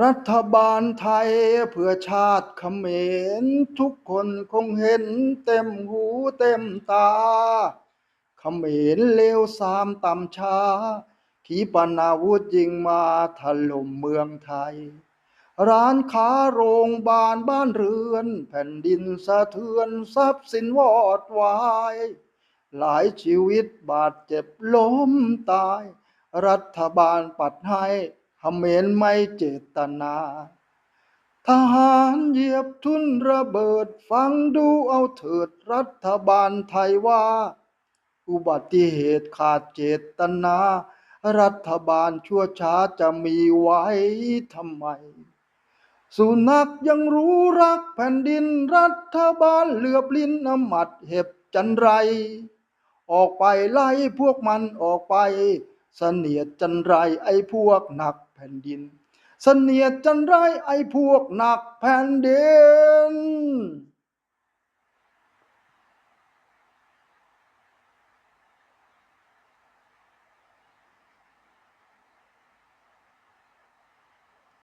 รัฐบาลไทยเพื่อชาติเขมรทุกคนคงเห็นเต็มหูเต็มตา เขมรเลวสามต่ำช้า ขีปนาวุธยิงมาถล่มเมืองไทย ร้านค้าโรงบาลบ้านเรือน แผ่นดินสะเทือนทรัพย์สินวอดวาย หลายชีวิตบาดเจ็บล้มตาย รัฐบาลปัดให้ เขมรไม่เจตนา ทหารเหยียบทุนระเบิดฟังดูเอาเถิดรัฐบาลไทยว่า อุบัติเหตุขาดเจตนา รัฐบาลชั่วช้าจะมีไว้ทำไม สุนัขยังรู้รักแผ่นดินรัฐบาลเหลือบลิ้นน้ำหมัดเห็บจันไร ออกไปไล่พวกมันออกไป เสนียดจันไรไอ้พวกหนักแผ่นดิน เสนียดจันไรไอ้พวกหนักแผ่นดิน